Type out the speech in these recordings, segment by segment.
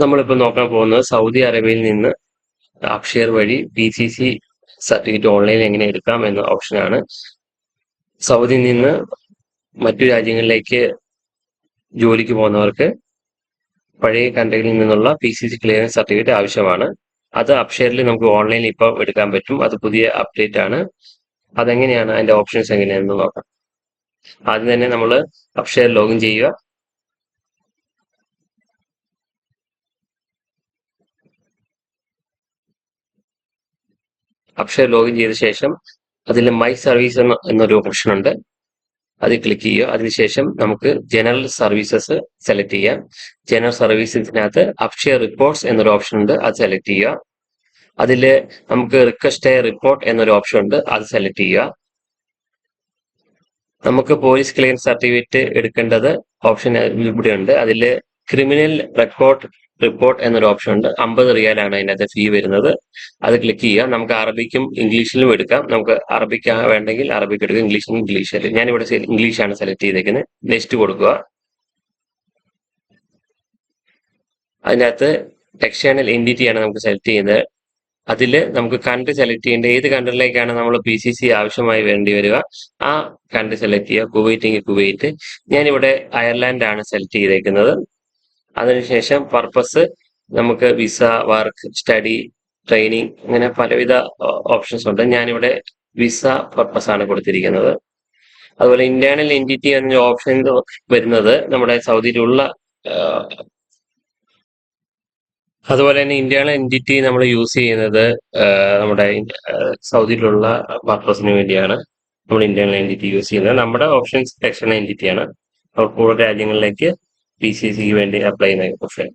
നമ്മളിപ്പോൾ നോക്കാൻ പോകുന്നത് സൗദി അറേബ്യയിൽ നിന്ന് അക്ഷയർ വഴി പി സി സി സർട്ടിഫിക്കറ്റ് ഓൺലൈനിൽ എങ്ങനെ എടുക്കാം എന്ന ഓപ്ഷനാണ് സൗദിയിൽ നിന്ന് മറ്റു രാജ്യങ്ങളിലേക്ക് ജോലിക്ക് പോകുന്നവർക്ക് പഴയ കൺട്രിയിൽ നിന്നുള്ള P C C clearance certificate ആവശ്യമാണ്. അത് അക്ഷയറിൽ നമുക്ക് ഓൺലൈനിൽ ഇപ്പോൾ എടുക്കാൻ പറ്റും. അത് പുതിയ അപ്ഡേറ്റ് ആണ്. അതെങ്ങനെയാണ് അതിന്റെ ഓപ്ഷൻസ് എങ്ങനെയാണെന്ന് നോക്കാം. ആദ്യം തന്നെ നമ്മൾ അക്ഷയർ ലോഗിൻ ചെയ്യുക. അക്ഷയ ലോഗിൻ ചെയ്ത ശേഷം അതിൽ മൈ സർവീസ് എന്നൊരു ഓപ്ഷൻ ഉണ്ട്. അത് ക്ലിക്ക് ചെയ്യുക. അതിനുശേഷം നമുക്ക് ജനറൽ സർവീസസ് സെലക്ട് ചെയ്യാം. ജനറൽ സർവീസസിനകത്ത് അക്ഷയ റിപ്പോർട്ട്സ് എന്നൊരു ഓപ്ഷൻ ഉണ്ട്. അത് സെലക്ട് ചെയ്യുക. അതിൽ നമുക്ക് റിക്വസ്റ്റ് എ റിപ്പോർട്ട് എന്നൊരു ഓപ്ഷൻ ഉണ്ട്. അത് സെലക്ട് ചെയ്യുക. നമുക്ക് പോലീസ് ക്ലെയിം സർട്ടിഫിക്കറ്റ് എടുക്കേണ്ടത് ഓപ്ഷൻ ഇവിടെ ഉണ്ട് അതിൽ ക്രിമിനൽ റെക്കോർഡ് റിപ്പോർട്ട് എന്നൊരു ഓപ്ഷൻ ഉണ്ട്. അമ്പത് റിയാലാണ് അതിനകത്ത് ഫീ വരുന്നത്. അത് ക്ലിക്ക് ചെയ്യാം. നമുക്ക് അറബിക്കും ഇംഗ്ലീഷിലും എടുക്കാം. നമുക്ക് അറബിക്ക് വേണ്ടെങ്കിൽ അറബിക്ക് എടുക്കാം. ഇംഗ്ലീഷിനും ഇംഗ്ലീഷിൽ ഞാനിവിടെ ഇംഗ്ലീഷാണ് സെലക്ട് ചെയ്തേക്കുന്നത് നെക്സ്റ്റ് കൊടുക്കുക. അതിനകത്ത് എക്സ്റ്റേണൽ എന്റിറ്റിയാണ് നമുക്ക് സെലക്ട് ചെയ്യുന്നത്. അതിൽ നമുക്ക് കൺട്രി സെലക്ട് ചെയ്യേണ്ട ഏത് കൺട്രിയിലേക്കാണ് നമ്മൾ പി സി സി ആവശ്യമായി വേണ്ടി വരിക? ആ കൺട്രി സെലക്ട് ചെയ്യുക. കുവൈറ്റ് എങ്കിൽ കുവൈറ്റ്. ഞാനിവിടെ ആണ് സെലക്ട് ചെയ്തേക്കുന്നത്. അതിനുശേഷം പർപ്പസ് നമുക്ക് വിസ വർക്ക് സ്റ്റഡി ട്രെയിനിങ് അങ്ങനെ പലവിധ ഓപ്ഷൻസ് ഉണ്ട്. ഞാനിവിടെ വിസ പർപ്പസ് ആണ് കൊടുത്തിരിക്കുന്നത്. അതുപോലെ ഇന്റേണൽ എന്റിറ്റി എന്ന ഓപ്ഷൻ വരുന്നത് നമ്മുടെ സൗദിയിലുള്ള അതുപോലെ തന്നെ ഇന്റേണൽ എന്റിറ്റി നമ്മൾ യൂസ് ചെയ്യുന്നത് നമ്മുടെ സൗദിയിലുള്ള പർപ്പസിന് വേണ്ടിയാണ് നമ്മൾ ഇന്റേണൽ എന്റിറ്റി യൂസ് ചെയ്യുന്നത്. നമ്മുടെ ഓപ്ഷൻസ് എക്സ്റ്റേണൽ എന്റിറ്റിയാണ് അവർ കൂടുതൽ രാജ്യങ്ങളിലേക്ക് പി സി സിക്ക് വേണ്ടി അപ്ലൈ ചെയ്യുന്ന ഓപ്ഷൻ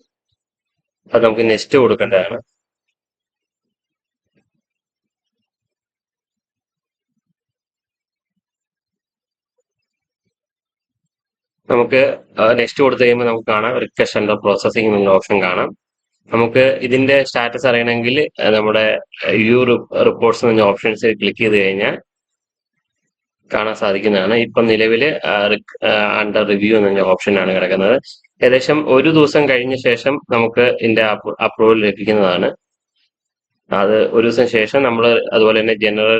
അത് നമുക്ക് നെക്സ്റ്റ് കൊടുക്കേണ്ടതാണ്. നമുക്ക് നെക്സ്റ്റ് കൊടുത്തു കഴിയുമ്പോൾ നമുക്ക് കാണാം. റിക്വസ്റ്റ് അണ്ടർ പ്രോസസ്സിംഗ് എന്നുള്ള ഓപ്ഷൻ കാണാം. നമുക്ക് ഇതിന്റെ സ്റ്റാറ്റസ് അറിയണമെങ്കിൽ നമ്മുടെ യു റിപ്പോർട്ട്സ് എന്ന ഓപ്ഷൻസ് ക്ലിക്ക് ചെയ്ത് കഴിഞ്ഞാൽ കാണാൻ സാധിക്കുന്നതാണ്. ഇപ്പം നിലവിൽ അണ്ടർ റിവ്യൂ എന്ന ഓപ്ഷനാണ് കിടക്കുന്നത്. ഏകദേശം ഒരു ദിവസം കഴിഞ്ഞ ശേഷം നമുക്ക് ഇതിന്റെ അപ്രൂവൽ ലഭിക്കുന്നതാണ്. അത് ഒരു ദിവസം ശേഷം നമ്മൾ അതുപോലെ തന്നെ ജനറൽ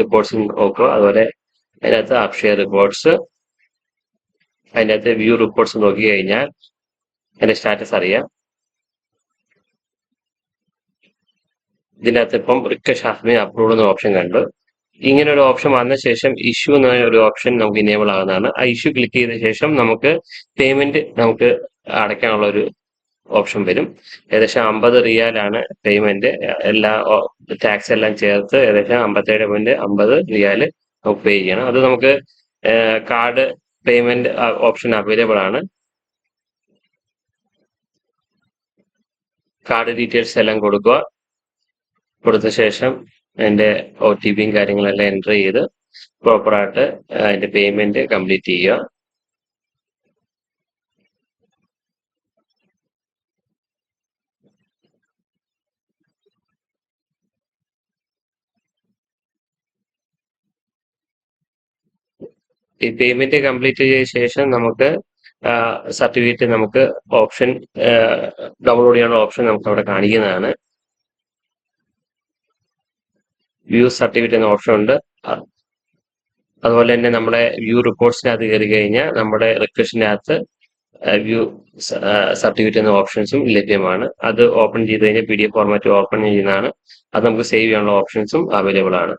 റിപ്പോർട്ട്സ് നോക്കുക. അതുപോലെ അതിനകത്ത് അക്ഷയ റിപ്പോർട്ട്സ് അതിന്റെ അകത്ത് വ്യൂ റിപ്പോർട്ട്സ് നോക്കി കഴിഞ്ഞാൽ അതിന്റെ സ്റ്റാറ്റസ് അറിയാം. ഇതിനകത്ത് ഇപ്പം റിക്വസ്റ്റ് ഹാസ് അപ്രൂവ് എന്ന ഓപ്ഷൻ കണ്ടു. ഇങ്ങനെ ഒരു ഓപ്ഷൻ വന്ന ശേഷം ഇഷ്യൂ എന്ന ഒരു ഓപ്ഷൻ നമുക്ക് ഇനേബിൾ ആകുന്നതാണ്. ആ ഇഷ്യൂ ക്ലിക്ക് ചെയ്ത ശേഷം നമുക്ക് പേയ്മെന്റ് നമുക്ക് അടയ്ക്കാനുള്ള ഒരു ഓപ്ഷൻ വരും. ഏകദേശം അമ്പത് റിയാലാണ് പേയ്മെന്റ് എല്ലാ ടാക്സ് എല്ലാം ചേർത്ത് ഏകദേശം അമ്പത്തേഴ് പോയിന്റ് അമ്പത് റിയാൽ നമുക്ക് പേ ചെയ്യണം. അത് നമുക്ക് കാർഡ് പേയ്മെന്റ് ഓപ്ഷൻ അവൈലബിൾ ആണ്. കാർഡ് ഡീറ്റെയിൽസ് എല്ലാം കൊടുക്കുക. കൊടുത്ത ശേഷം അതിന്റെ ഒ ടി പിയും കാര്യങ്ങളെല്ലാം എന്റർ ചെയ്ത് പ്രോപ്പറായിട്ട് അതിന്റെ പേയ്മെന്റ് കംപ്ലീറ്റ് ചെയ്യുക. ഈ പേയ്മെന്റ് കംപ്ലീറ്റ് ചെയ്ത ശേഷം നമുക്ക് സർട്ടിഫിക്കറ്റ് നമുക്ക് ഓപ്ഷൻ ഡൗൺലോഡ് ചെയ്യാനുള്ള ഓപ്ഷൻ നമുക്ക് അവിടെ കാണിക്കുന്നതാണ്. വ്യൂ സർട്ടിഫിക്കറ്റ് എന്ന ഓപ്ഷൻ ഉണ്ട്. അതുപോലെ തന്നെ നമ്മുടെ വ്യൂ റിപ്പോർട്ട്സിനകത്ത് കയറി കഴിഞ്ഞാൽ നമ്മുടെ റിക്വസ്റ്റിനകത്ത് വ്യൂ സർട്ടിഫിക്കറ്റ് എന്ന ഓപ്ഷൻസും ലഭ്യമാണ്. അത് ഓപ്പൺ ചെയ്ത് കഴിഞ്ഞാൽ P D F format open ചെയ്യുന്നതാണ്. അത് നമുക്ക് സേവ് ചെയ്യാനുള്ള ഓപ്ഷൻസും അവൈലബിൾ ആണ്.